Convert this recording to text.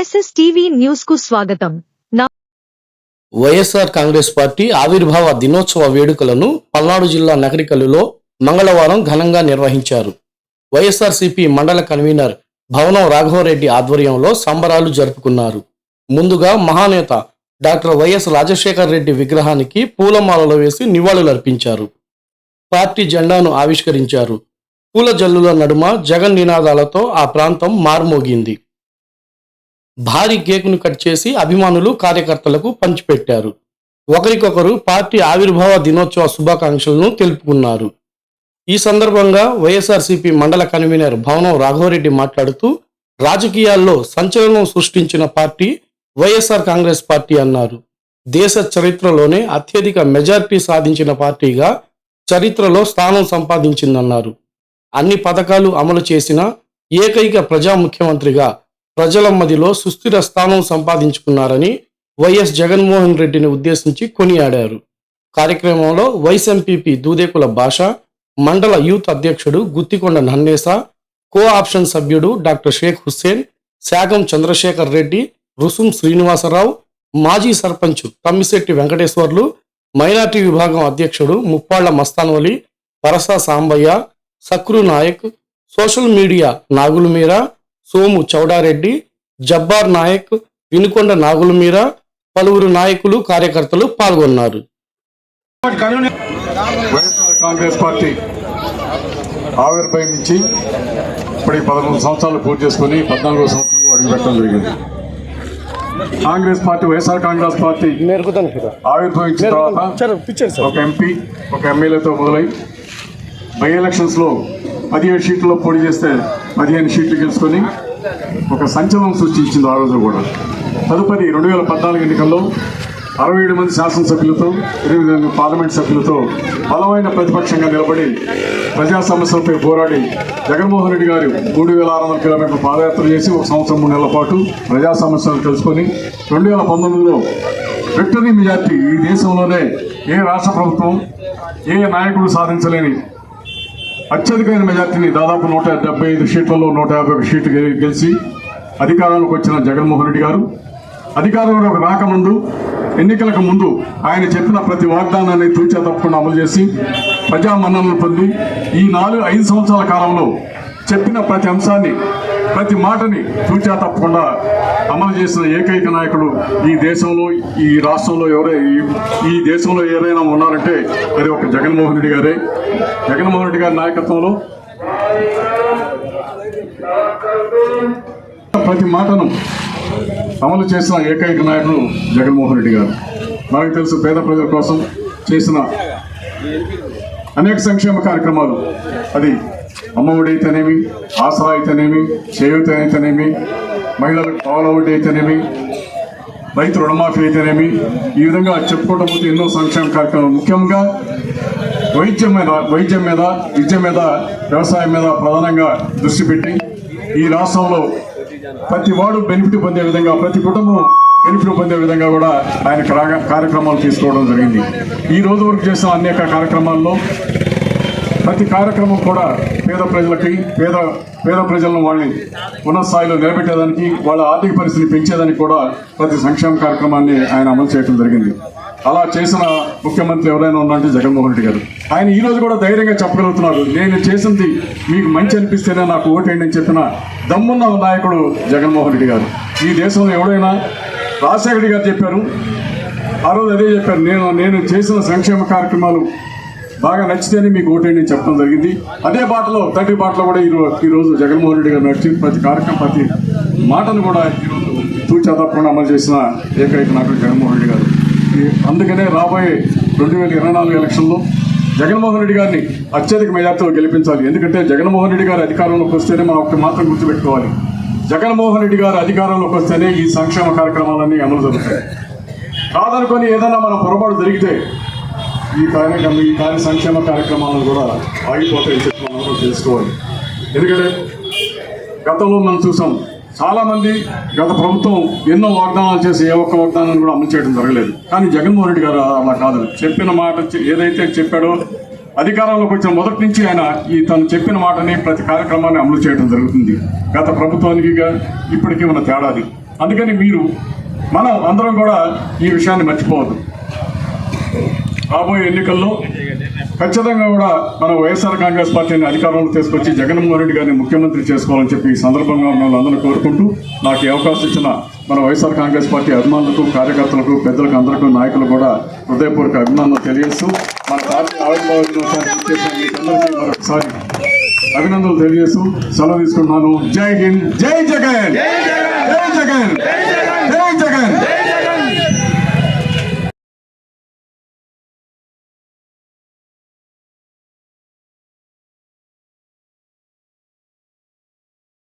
SS TV న్యూస్కు స్వాగతం. YSR Congress party ఆవిర్భావ దినోత్సవ వేడుకలను పల్నాడు జిల్లా నగరికల్లులో మంగళవారం ఘనంగా నిర్వహించారు. వైఎస్ఆర్సీపీ మండల కన్వీనర్ భవనం రాఘవరెడ్డి ఆధ్వర్యంలో సంబరాలు జరుపుకున్నారు. ముందుగా మహానేత డాక్టర్ వైఎస్ రాజశేఖర్ రెడ్డి విగ్రహానికి పూలమాలలు వేసి నివాళులర్పించారు. పార్టీ జెండాను ఆవిష్కరించారు. పూల జల్లుల నడుమ జగన్ నినాదాలతో ఆ ప్రాంతం మార్మోగింది. భారీ కేకును కట్ చేసి అభిమానులు కార్యకర్తలకు పంచిపెట్టారు ఒకరికొకరు పార్టీ ఆవిర్భావ దినోత్సవ శుభాకాంక్షలను తెలుపుకున్నారు. ఈ సందర్భంగా వైఎస్ఆర్సీపీ మండల కన్వీనర్ భవనం రాఘవరెడ్డి మాట్లాడుతూ రాజకీయాల్లో సంచలనం సృష్టించిన పార్టీ వైఎస్ఆర్ కాంగ్రెస్ పార్టీ అన్నారు. దేశ చరిత్రలోనే అత్యధిక మెజార్టీ సాధించిన పార్టీగా చరిత్రలో స్థానం సంపాదించిందన్నారు. అన్ని పథకాలు అమలు చేసిన ఏకైక ప్రజా ముఖ్యమంత్రిగా ప్రజల మదిలో సుస్థిర స్థానం సంపాదించుకున్నారని వైఎస్ జగన్మోహన్ రెడ్డిని ఉద్దేశించి కొనియాడారు. కార్యక్రమంలో వైస్ ఎంపీపీ దూదేకుల భాష మండల యూత్ అధ్యక్షుడు గుత్తికొండ నన్నేస కో ఆప్షన్ సభ్యుడు డాక్టర్ షేక్ హుస్సేన్ శాగం చంద్రశేఖర్ రెడ్డి రుసుం శ్రీనివాసరావు మాజీ సర్పంచ్ తమ్మిశెట్టి వెంకటేశ్వర్లు మైనార్టీ విభాగం అధ్యక్షుడు ముప్పాళ్ళ మస్తాన్వలి పరసా సాంబయ్య సక్రు నాయక్ సోషల్ మీడియా నాగుల మీరా సోము చౌడారెడ్డి జబ్బార్ నాయక్ వినుకొండ నాగుల మీరా పలువురు నాయకులు కార్యకర్తలు పాల్గొన్నారు. వైఎస్ఆర్ కాంగ్రెస్ పార్టీ ఆవిర్భవించి ఇప్పటికి పదమూడు సంవత్సరాలు పూర్తి చేసుకుని పద్నాలుగో సంవత్సరంలో అడుగుపెట్టడం జరిగింది. Congress party YSR Congress party ఆవిర్భవించిన తర్వాత ఒక ఎంపీ ఒక ఎమ్మెల్యేతో మొదలై బై ఎలక్షన్స్లో పదిహేడు షీట్లో పోటీ చేస్తే పదిహేను షీట్లు గెలుచుకొని ఒక సంచలనం సృష్టించింది ఆ రోజు కూడా. తదుపరి రెండు వేల పద్నాలుగు ఎన్నికల్లో అరవై ఏడు మంది శాసనసభ్యులతో ఎనిమిది మంది పార్లమెంట్ సభ్యులతో బలమైన ప్రతిపక్షంగా నిలబడి ప్రజా సమస్యలపై పోరాడి జగన్మోహన్ రెడ్డి గారు మూడు వేల ఆరు వందల కిలోమీటర్ల పాదయాత్ర చేసి ఒక సంవత్సరం మూడు నెలల పాటు ప్రజా సమస్యలు తెలుసుకొని రెండు వేల పంతొమ్మిదిలో విక్టరీ మెజార్టీ ఈ దేశంలోనే ఏ రాష్ట్ర ప్రభుత్వం ఏ నాయకుడు సాధించలేని అత్యధికమైన మెజార్టీని దాదాపు నూట డెబ్బై ఐదు సీట్లలో నూట యాభై ఒక సీట్లు గెలిచి అధికారంలోకి వచ్చిన జగన్మోహన్ రెడ్డి గారు. అధికారంలోకి రాకముందు ఎన్నికలకు ముందు ఆయన చెప్పిన ప్రతి వాగ్దానాన్ని తూచా తప్పకుండా అమలు చేసి ప్రజామన్నలను పొంది ఈ నాలుగు ఐదు సంవత్సరాల కాలంలో చెప్పిన ప్రతి అంశాన్ని ప్రతి మాటని తూచా తప్పకుండా అమలు చేసిన ఏకైక నాయకుడు ఈ దేశంలో ఈ రాష్ట్రంలో ఎవరై ఈ- ఈ దేశంలో ఎవరైనా ఉన్నారంటే అది ఒక జగన్మోహన్ రెడ్డి గారే. జగన్మోహన్ రెడ్డి గారి నాయకత్వంలో ప్రతి మాటను అమలు చేసిన ఏకైక నాయకుడు జగన్మోహన్ రెడ్డి గారు. మనకు తెలుసు పేద ప్రజల కోసం చేసిన అనేక సంక్షేమ కార్యక్రమాలు. అది అమ్మఒడి అయితేనేమి ఆసరా అయితేనేమి చేయూత అయితేనేమి మహిళలకు పావుల వడ్డీ అయితేనేమి రైతు రుణమాఫీ అయితేనేమి ఈ విధంగా చెప్పుకోవడం పోతే ఎన్నో సంక్షేమ కార్యక్రమాలు. ముఖ్యంగా వైద్యం మీద వైద్యం మీద విద్య మీద వ్యవసాయం మీద ప్రధానంగా దృష్టి పెట్టి ఈ రాష్ట్రంలో ప్రతి వాడు బెనిఫిట్ పొందే విధంగా ప్రతి కుటుంబం బెనిఫిట్ పొందే విధంగా కూడా ఆయన కార్యక్రమాలు తీసుకోవడం జరిగింది. ఈ రోజు వరకు చేసిన అనేక కార్యక్రమాల్లో ప్రతి కార్యక్రమం కూడా పేద ప్రజలకి పేద పేద ప్రజలను వాళ్ళని ఉన్నత స్థాయిలో నిలబెట్టేదానికి వాళ్ళ ఆర్థిక పరిస్థితిని పెంచేదానికి కూడా ప్రతి సంక్షేమ కార్యక్రమాన్ని ఆయన అమలు చేయడం జరిగింది. అలా చేసిన ముఖ్యమంత్రి ఎవరైనా ఉన్నారంటే జగన్మోహన్ రెడ్డి గారు. ఆయన ఈ రోజు కూడా ధైర్యంగా చెప్పగలుగుతున్నారు. నేను చేసింది మీకు మంచి అనిపిస్తేనే నాకు ఓటేయండి అని చెప్పిన దమ్మున్న నాయకుడు జగన్మోహన్ రెడ్డి గారు. ఈ దేశంలో ఎవడైనా రాజశేఖర గారు చెప్పారు. ఆ రోజు అదే చెప్పారు. నేను నేను చేసిన సంక్షేమ కార్యక్రమాలు బాగా నచ్చితేనే మీకు ఓటేయండి అని చెప్పడం జరిగింది. అదే బాటలో తండ్రి బాటలో కూడా ఈరోజు ఈరోజు జగన్మోహన్ రెడ్డి గారు నడిచి ప్రతి కార్యక్రమం ప్రతి మాటను కూడా ఈరోజు తూచా తప్పకుండా అమలు చేసిన ఏకైక నాయకుడు జగన్మోహన్ రెడ్డి గారు. అందుకనే రాబోయే రెండు వేల ఇరవై నాలుగు ఎలక్షన్లో జగన్మోహన్ రెడ్డి గారిని అత్యధిక మెజార్టీతో గెలిపించాలి. ఎందుకంటే జగన్మోహన్ రెడ్డి గారు అధికారంలోకి వస్తేనే మనం ఒకటి మాత్రం గుర్తుపెట్టుకోవాలి. జగన్మోహన్ రెడ్డి గారు అధికారంలోకి వస్తేనే ఈ సంక్షేమ కార్యక్రమాలన్నీ అమలు జరుగుతాయి. కాదనుకొని ఏదైనా మన పొరపాటు జరిగితే ఈ కార్యక్రమం ఈ కార్య సంక్షేమ కార్యక్రమాలను కూడా ఆగిపోతాయని చెప్పి మనం తెలుసుకోవాలి ఎందుకంటే గతంలో మనం చూసాం చాలామంది గత ప్రభుత్వం ఎన్నో వాగ్దానాలు చేసి ఏ ఒక్క వాగ్దానాన్ని కూడా అమలు చేయడం జరగలేదు. కానీ జగన్మోహన్ రెడ్డి గారు అలా కాదు. చెప్పిన మాట ఏదైతే చెప్పాడో అధికారంలోకి వచ్చిన మొదటి నుంచి ఆయన ఈ తను చెప్పిన మాటని ప్రతి కార్యక్రమాన్ని అమలు చేయడం జరుగుతుంది. గత ప్రభుత్వానికి ఇప్పటికీ ఉన్న తేడాది. అందుకని మీరు మనం అందరం కూడా ఈ విషయాన్ని మర్చిపోవద్దు. రాబోయే ఎన్నికల్లో ఖచ్చితంగా కూడా మన వైఎస్ఆర్ కాంగ్రెస్ పార్టీని అధికారంలో తీసుకొచ్చి జగన్మోహన్ రెడ్డి గారిని ముఖ్యమంత్రి చేసుకోవాలని చెప్పి ఈ సందర్భంగా మిమ్మల్ని అందరూ కోరుకుంటూ నాకు ఈ అవకాశం ఇచ్చిన మన వైఎస్ఆర్ కాంగ్రెస్ పార్టీ అభిమానులకు కార్యకర్తలకు పెద్దలకు అందరికీ నాయకులు కూడా హృదయపూర్వక అభిమానులు తెలియజేస్తూ మన పార్టీ మరొకసారి అభినందనలు తెలియజేస్తూ సెలవు తీసుకుంటున్నాను. జై హింద్ జై జగన్! జై జగన్!